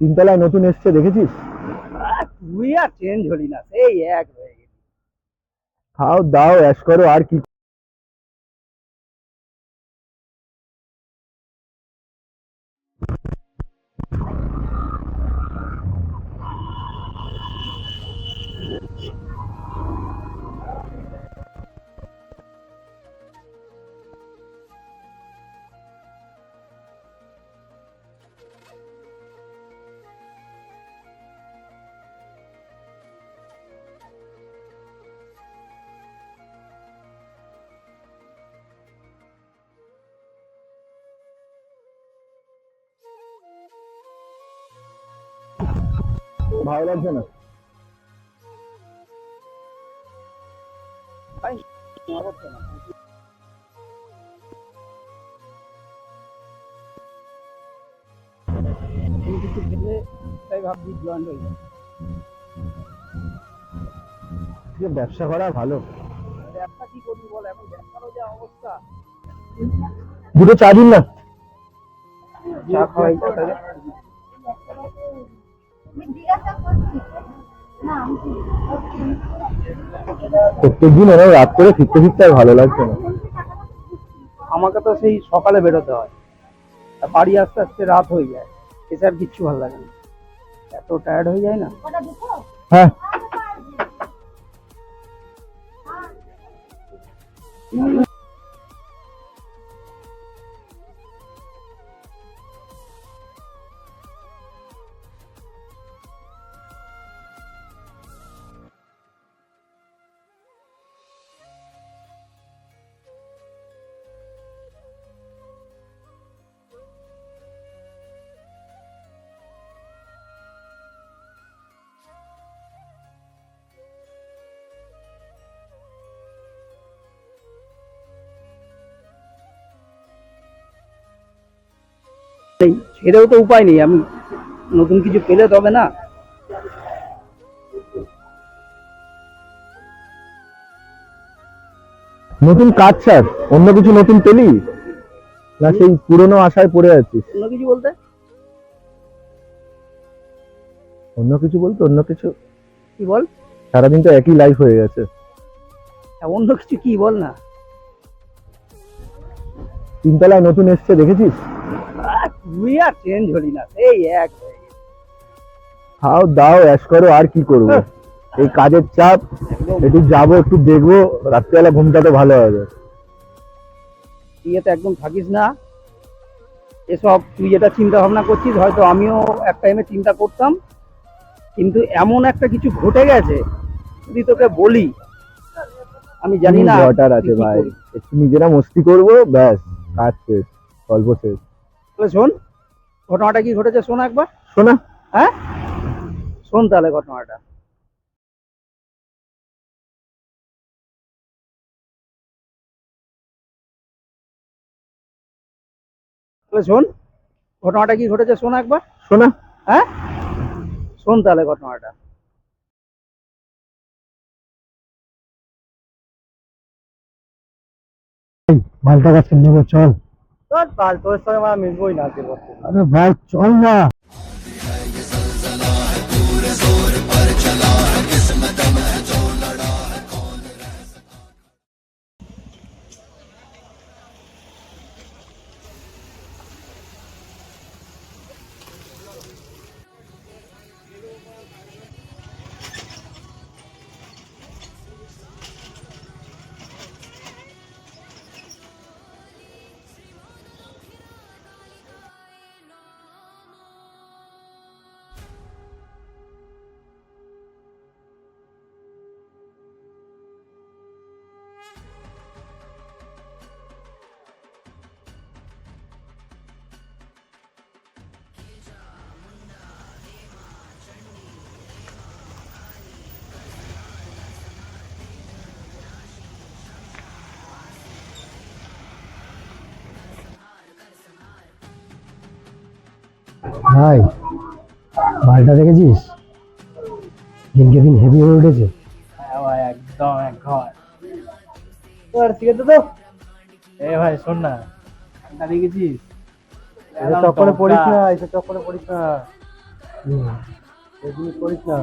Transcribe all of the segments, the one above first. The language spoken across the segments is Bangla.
তিনতলায় নতুন এসছে দেখেছিস? তুই আর চেঞ্জ হলি না সেই এক হয়ে গেলি। খাও দাও অ্যাশ করো আর কি ভালো লাগছে না? কিছু তাই ভাবছি জয়েন হয়ে যে ব্যবসা করা ভালো। ব্যবসা কি করবি বল? এখন ব্যবসারও যা অবস্থা। দুটো চা দিন না। চা খাওয়াই প্রত্যেকদিন অনেক রাত করে ফিরতে ফিরতে আর ভালো লাগছে না। আমাকে তো সেই সকালে বেরোতে হয়। বাড়ি আসতে আসতে রাত হয়ে যায়। এসে আর কিচ্ছু ভালো লাগে না। এত টায়ার্ড হয়ে যায় না? হ্যাঁ। ছেড়েও তো উপায় নেই আমি নতুন কিছু পেলে তবে না। নতুন কাজ ছাড় অন্য কিছু নতুন পেলি? না সেই পুরনো আশায় পড়ে আছিস? অন্য কিছু বলতে? অন্য কিছু বলতে অন্য কিছু? কি বল? সারাদিন তো একই লাইফ হয়ে গেছে। হ্যাঁ, অন্য কিছু কি বল না? তিনতলায় নতুন এসছে দেখেছিস? তুই আর চেঞ্জ হলি না সেই এক। খাও দাও অ্যাশ করো আর কি করব? এই কাজের চাপ একটু যাব একটু দেখব রাত্রিবেলা ঘুমটা তো ভালো হবে। ইয়েতে একদম থাকিস না। এসব তুই যেটা চিন্তা ভাবনা করছিস হয়তো আমিও এক টাইমে চিন্তা করতাম। কিন্তু এমন একটা কিছু ঘটে গেছে যদি তোকে বলি আমি জানি না অর্ডার আছে ভাই। একটু নিজেরা মস্তি করব ব্যাস। কাজ শেষ গল্প শেষ। তাহলে শোন ঘটনাটা কি ঘটেছে শোন একবার। শোনা। হ্যাঁ? শোন তাহলে ঘটনাটা। তাহলে শোন ঘটনাটা কি ঘটেছে শোন একবার। শোনা। হ্যাঁ? শোন তাহলে ঘটনাটা। মালটা কাছে নেব চল তোর পাল তোর সঙ্গে আমার মিশবই না আজকের পর থেকে। আরে ভাই চল না ভাই মালটা দেখেছিস? দিনকে দিন হেভি হয়ে উঠেছে। হ্যাঁ ভাই একদম একদম তোর ঠিক আছে তো এ ভাই শোন না। ঠান্ডা এসব চক্করে পড়িস না এসব চক্করে পড়িস না। এগুলি করিস না।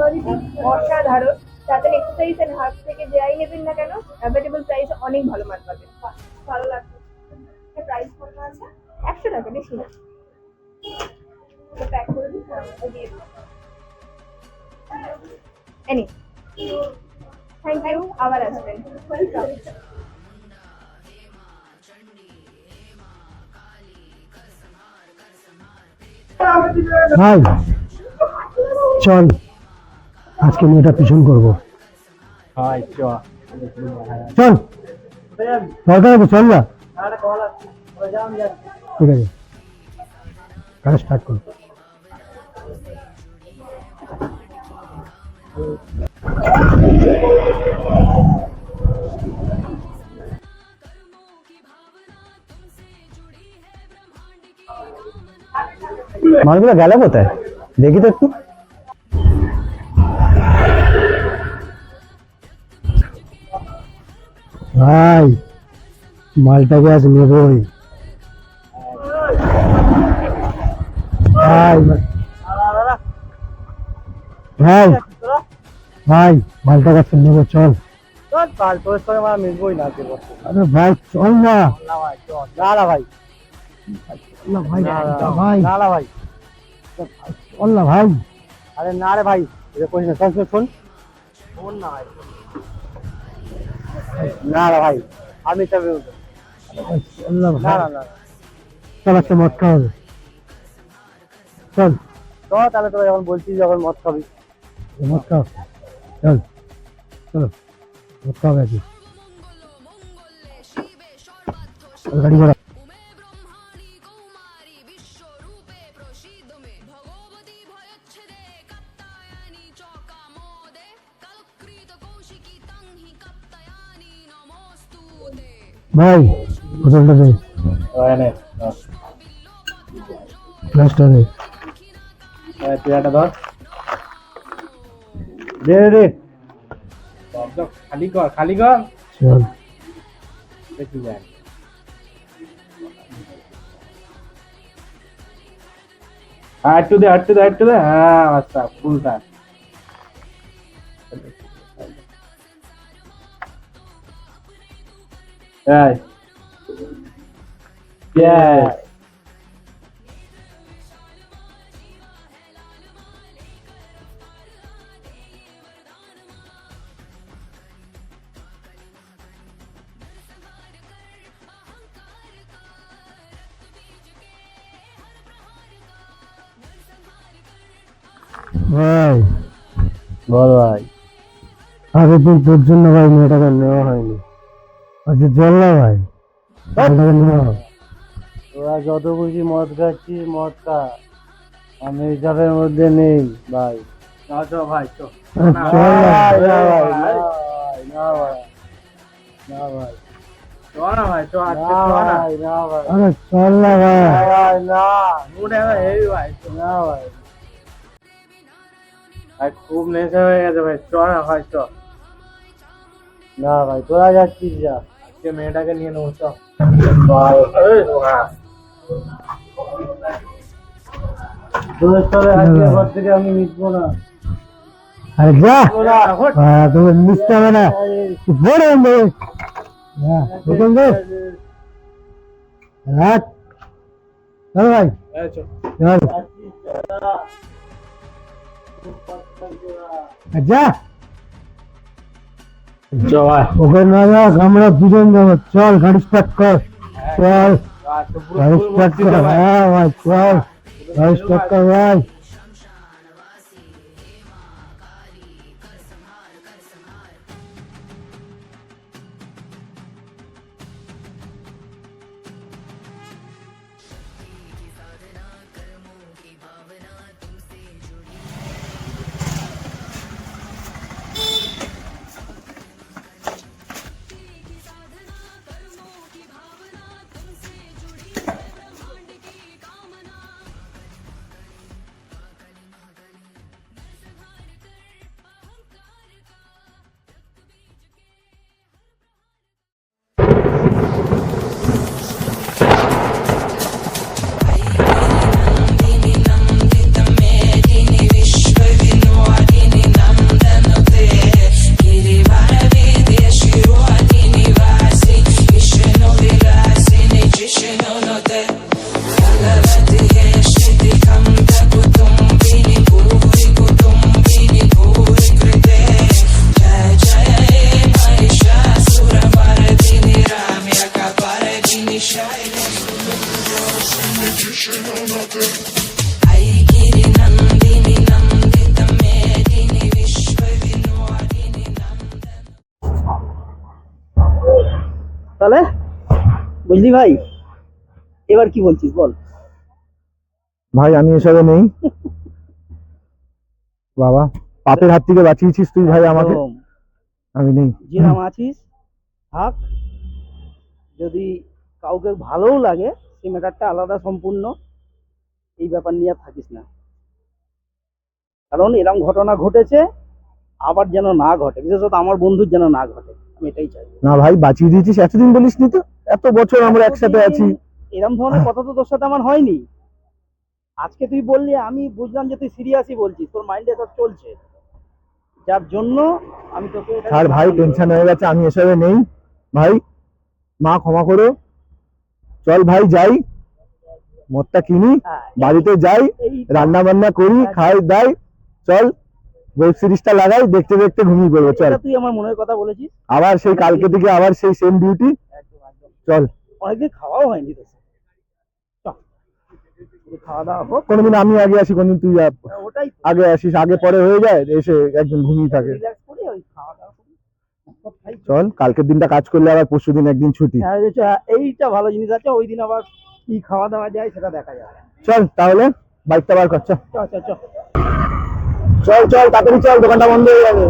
কোয়ালিটি অসাধারণ। তাতে এক্সারসাইজ এন্ড হার্ট থেকে যাই নেবেন না কেন অ্যাভেলেবল প্রাইসে অনেক ভালো মাল পাবেন। ভালো লাগছে প্রাইস কত আছে? একশো টাকা বেশি না। প্যাক করে দিন হ্যাঁ, দিয়ে এনি থ্যাংক ইউ আবার আসবেন। ওয়েলকাম চল। আজকে মেয়েটা পিছন করব। হাই চ চল। দরকার হবে চল না। আরে কল আসছে ওই যাও আমি যাচ্ছি ঠিক আছে। কাজ স্টার্ট করো। মালগুলো গেল কোথায়? দেখি তো একটু। মালটাকে আজ নেবই। ভাই ভাই। ভাই মালটা কাছে নেব চল। আরে ভাই চল না। না ভাই। চল না না ভাই ভাই না না, ভাই। না না ভাই। চল না ভাই। আরে না রে ভাই এটা না শোন শোন শোন। শোন না ভাই। না রে ভাই আমি তবে চল একটা মদ খাওয়া হবে চল। তো তাহলে তোরা যখন বলছিস যখন মদ খাবি। মদ খাও। চল। চলো। মদ খাওয়া গেছে চল, গাড়ি ঘোড়া। চ ভাই। বোতলটা দে গ্লাসটা দে তুই ধর। দে দে দে। খালি কর খালি কর। চল। দেখি যায় হ্যাঁ দে একটু দে একটু দে। হ্যাঁ আচ্ছা ফুলটা। এই। Yes. ভাই বল ভাই। আগের দিন তোর জন্য ভাই মেয়েটাকে নেওয়া হয়নি। আজকে চল না ভাই। মেয়েটাকে নেওয়া তোরা যত খুশি মদ খাচ্ছিস মদ খা। আমি হিসাবের মধ্যে নেই ভাই। চ ভাই চ না ভাই না ভাই না ভাই চ না ভাই চ আজকে চ না। ভাই না ভাই। আরে চল না ভাই। ভাই না। মুড হেভি ভাই না ভাই। ভাই খুব নেশা হয়ে গেছে ভাই। চ না ভাই চ না ভাই তোরা যাচ্ছিস যা। আজকে মেয়েটাকে নিয়ে নেব চ আরে যা! হ্যাঁ, তুমি মিশতে হবে না। বড় হ্যাঁ বুঝলেন তো রাখ। চল ভাই। চল। যা। ওকে আমরা দুজন যাব। চল গাড়ি স্টার্ট কর। চল। গাড়ি স্টার্ট কর হ্যাঁ ভাই চল তাহলে বুঝলি ভাই? এবার কি বলছিস বল? ভাই আমি এসবে নেই। বাবা পাপের হাত থেকে বাঁচিয়েছিস তুই ভাই আমাকে? আমি নেই। যেরাম আছিস থাক। যদি কাউকে ভালোও লাগে সেই ম্যাটারটা আলাদা সম্পূর্ণ। এই ব্যাপার নিয়ে আর থাকিস না। কারণ এরকম ঘটনা ঘটেছে আবার যেন না ঘটে। বিশেষত আমার বন্ধুর যেন না ঘটে। আমি এটাই চাই না ভাই বাঁচিয়ে দিয়েছিস এতদিন বলিস নি তো? এত বছর আমরা একসাথে আছি। এরকম ধরনের কথা তো তোর সাথে আমার হয়নি। আজকে তুই বললি আমি বুঝলাম যে তুই সিরিয়াসই বলছিস তোর মাইন্ডে সব চলছে। যার জন্য আমি তোকে আর ভাই টেনশন হয়ে গেছে আমি এসবে নেই। ভাই মা ক্ষমা করো। চল ভাই যাই। মদটা কিনি হ্যাঁ, বাড়িতে যাই রান্না বান্না করি খাই দাই। চল। ওয়েব সিরিজটা লাগাই দেখতে দেখতে ঘুমিয়ে পড়ব চল। তুই আমার মনের কথা বলেছিস? আবার সেই কালকে থেকে আবার সেই সেম ডিউটি চল। অনেকদিন খাওয়াও হয়নি তো খাওয়া দাওয়া হোক। কোনোদিন আমি আগে আসি কোনদিন তুই ওটাই আগে আসিস আগে পরে হয়ে যায় এসে একদিন ঘুমিয়ে থাকে। খাওয়া দাওয়া চল কালকের দিনটা কাজ করলে আবার পরশু দিন একদিন ছুটি। হ্যাঁ, এইটা ভালো জিনিস আছে ওই দিন আবার কি খাওয়া দাওয়া যায় সেটা দেখা যাবে চল তাহলে বাইকটা বার কর চল চল চল চল চল তাড়াতাড়ি চল দোকানটা বন্ধ হয়ে যাবে।